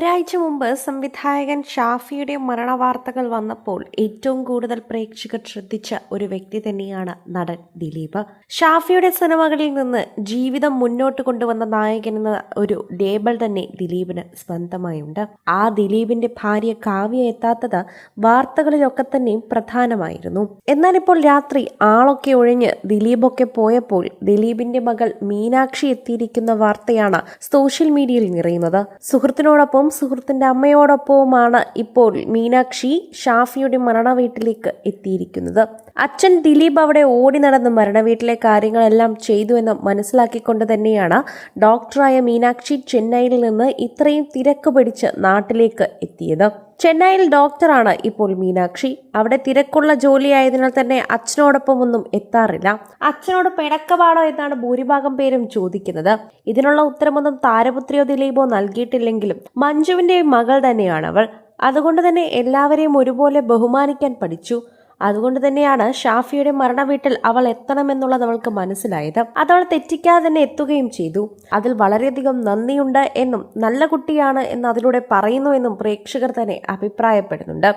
ഒരാഴ്ച മുമ്പ് സംവിധായകൻ ഷാഫിയുടെ മരണവാർത്തകൾ വന്നപ്പോൾ ഏറ്റവും കൂടുതൽ പ്രേക്ഷകർ ശ്രദ്ധിച്ച ഒരു വ്യക്തി തന്നെയാണ് നടൻ ദിലീപ്. ഷാഫിയുടെ സിനിമകളിൽ നിന്ന് ജീവിതം മുന്നോട്ട് കൊണ്ടുവന്ന നായകൻ എന്ന ഒരു ലേബൽ തന്നെ ദിലീപിന് സ്വന്തമായുണ്ട്. ആ ദിലീപിന്റെ ഭാര്യ കാവ്യ എത്താത്തത് വാർത്തകളിലൊക്കെ തന്നെയും പ്രധാനമായിരുന്നു. എന്നാൽ ഇപ്പോൾ രാത്രി ആളൊക്കെ ഒഴിഞ്ഞ് ദിലീപൊക്കെ പോയപ്പോൾ ദിലീപിന്റെ മകൾ മീനാക്ഷി എത്തിയിരിക്കുന്ന വാർത്തയാണ് സോഷ്യൽ മീഡിയയിൽ നിറയുന്നത്. സുഹൃത്തിനോടൊപ്പം സുഹൃത്തിന്റെ അമ്മയോടൊപ്പവുമാണ് ഇപ്പോൾ മീനാക്ഷി ഷാഫിയുടെ മരണവീട്ടിലേക്ക് എത്തിയിരിക്കുന്നത്. അച്ഛൻ ദിലീപ് അവിടെ ഓടി നടന്ന് മരണവീട്ടിലെ കാര്യങ്ങളെല്ലാം ചെയ്തു എന്ന് മനസ്സിലാക്കിക്കൊണ്ട് തന്നെയാണ് ഡോക്ടറായ മീനാക്ഷി ചെന്നൈയിൽ നിന്ന് ഇത്രയും തിരക്ക് പിടിച്ച് നാട്ടിലേക്ക് എത്തിയത്. ചെന്നൈയിൽ ഡോക്ടറാണ് ഇപ്പോൾ മീനാക്ഷി. അവിടെ തിരക്കുള്ള ജോലിയായതിനാൽ തന്നെ അച്ഛനോടൊപ്പം ഒന്നും എത്താറില്ല. അച്ഛനോട് പിണക്കമാണോ എന്നാണ് ഭൂരിഭാഗം പേരും ചോദിക്കുന്നത്. ഇതിനുള്ള ഉത്തരമൊന്നും താരപുത്രിയോ ദിലീപോ നൽകിയിട്ടില്ലെങ്കിലും മഞ്ജുവിന്റെ മകൾ തന്നെയാണ് അവൾ അതുകൊണ്ട് തന്നെ എല്ലാവരെയും ഒരുപോലെ ബഹുമാനിക്കാൻ പഠിച്ചു. അതുകൊണ്ട് തന്നെയാണ് ഷാഫിയുടെ മരണ വീട്ടിൽ അവൾ എത്തണമെന്നുള്ളത് അവൾക്ക് മനസ്സിലായത്. അതവൾ തെറ്റിക്കാതെ തന്നെ എത്തുകയും ചെയ്തു. അതിൽ വളരെയധികം നന്ദിയുണ്ട് എന്നും നല്ല കുട്ടിയാണ് എന്ന് അതിലൂടെ പറയുന്നു എന്നും പ്രേക്ഷകർ തന്നെ അഭിപ്രായപ്പെടുന്നുണ്ട്.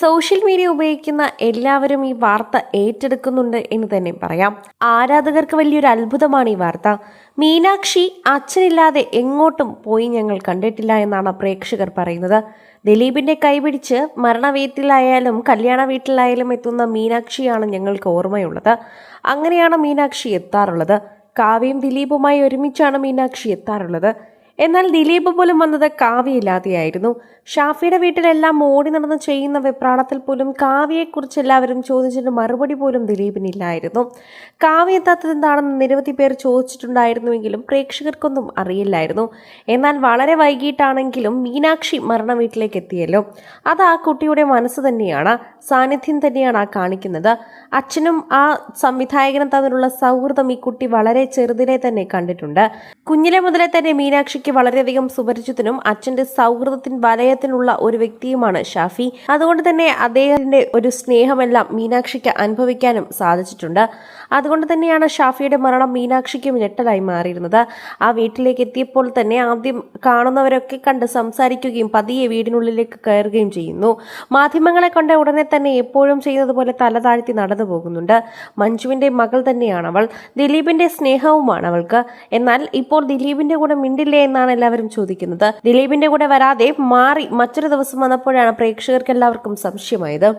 സോഷ്യൽ മീഡിയ ഉപയോഗിക്കുന്ന എല്ലാവരും ഈ വാർത്ത ഏറ്റെടുക്കുന്നുണ്ട് എന്ന് തന്നെ പറയാം. ആരാധകർക്ക് വലിയൊരു അത്ഭുതമാണ് ഈ വാർത്ത. മീനാക്ഷി അച്ഛനില്ലാതെ എങ്ങോട്ടും പോയി ഞങ്ങൾ കണ്ടിട്ടില്ല എന്നാണ് പ്രേക്ഷകർ പറയുന്നത്. ദിലീപിന്റെ കൈപിടിച്ച് മരണ വീട്ടിലായാലും കല്യാണ വീട്ടിലായാലും എത്തുന്ന മീനാക്ഷിയാണ് ഞങ്ങൾക്ക് ഓർമ്മയുള്ളത്. അങ്ങനെയാണ് മീനാക്ഷി എത്താറുള്ളത്. കാവ്യം ദിലീപുമായി ഒരുമിച്ചാണ് മീനാക്ഷി എത്താറുള്ളത്. എന്നാൽ ദിലീപ് പോലും വന്നത് കാവ്യയില്ലാതെയായിരുന്നു. ഷാഫിയുടെ വീട്ടിലെല്ലാം ഓടി നടന്ന് ചെയ്യുന്ന വെപ്രാളത്തിൽ പോലും കാവ്യയെക്കുറിച്ച് എല്ലാവരും ചോദിച്ചിട്ട് മറുപടി പോലും ദിലീപിനില്ലായിരുന്നു. കാവ്യ എത്താത്തത് എന്താണെന്ന് നിരവധി പേർ ചോദിച്ചിട്ടുണ്ടായിരുന്നുവെങ്കിലും പ്രേക്ഷകർക്കൊന്നും അറിയില്ലായിരുന്നു. എന്നാൽ വളരെ വൈകിട്ടാണെങ്കിലും മീനാക്ഷി മരണ വീട്ടിലേക്ക് എത്തിയല്ലോ. അത് ആ കുട്ടിയുടെ മനസ്സ് തന്നെയാണ്. സാന്നിധ്യം തന്നെയാണ് ആ കാണിക്കുന്നത്. അച്ഛനും ആ സംവിധായകനും തമ്മിലുള്ള സൗഹൃദം ഈ കുട്ടി വളരെ ചെറുതിലെ തന്നെ കണ്ടിട്ടുണ്ട്. കുഞ്ഞിലെ മുതലേ തന്നെ മീനാക്ഷിക്ക് വളരെയധികം സുപരിചിതനും അച്ഛന്റെ സൗഹൃദത്തിൻ വലയത്തിനുള്ള ഒരു വ്യക്തിയുമാണ് ഷാഫി. അതുകൊണ്ട് തന്നെ അദ്ദേഹത്തിന്റെ ഒരു സ്നേഹമെല്ലാം മീനാക്ഷിക്ക് അനുഭവിക്കാനും സാധിച്ചിട്ടുണ്ട്. അതുകൊണ്ട് തന്നെയാണ് ഷാഫിയുടെ മരണം മീനാക്ഷിക്കും ഞെട്ടലായി മാറിയിരുന്നത്. ആ വീട്ടിലേക്ക് എത്തിയപ്പോൾ തന്നെ ആദ്യം കാണുന്നവരൊക്കെ കണ്ട് സംസാരിക്കുകയും പതിയെ വീടിനുള്ളിലേക്ക് കയറുകയും ചെയ്യുന്നു. മാധ്യമങ്ങളെ കണ്ട ഉടനെ തന്നെ എപ്പോഴും ചെയ്യുന്നത് പോലെ തല താഴ്ത്തി നടന്നു പോകുന്നുണ്ട്. മഞ്ജുവിന്റെ മകൾ തന്നെയാണ് അവൾ ദിലീപിന്റെ സ്നേഹവുമാണ് അവൾക്ക്. എന്നാൽ ഇപ്പോൾ ദിലീപിന്റെ കൂടെ മിണ്ടില്ലേ എന്നാണ് എല്ലാവരും ചോദിക്കുന്നത്. ദിലീപിന്റെ കൂടെ വരാതെ മാറി മറ്റൊരു ദിവസം വന്നപ്പോഴാണ് പ്രേക്ഷകർക്ക് എല്ലാവർക്കും സംശയമായത്.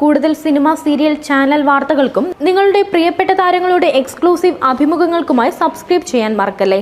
കൂടുതൽ സിനിമ സീരിയൽ ചാനൽ വാർത്തകൾക്കും നിങ്ങളുടെ പ്രിയപ്പെട്ട താരങ്ങളുടെ എക്സ്ക്ലൂസീവ് അഭിമുഖങ്ങൾക്കുമായി സബ്സ്ക്രൈബ് ചെയ്യാൻ മറക്കല്ലേ?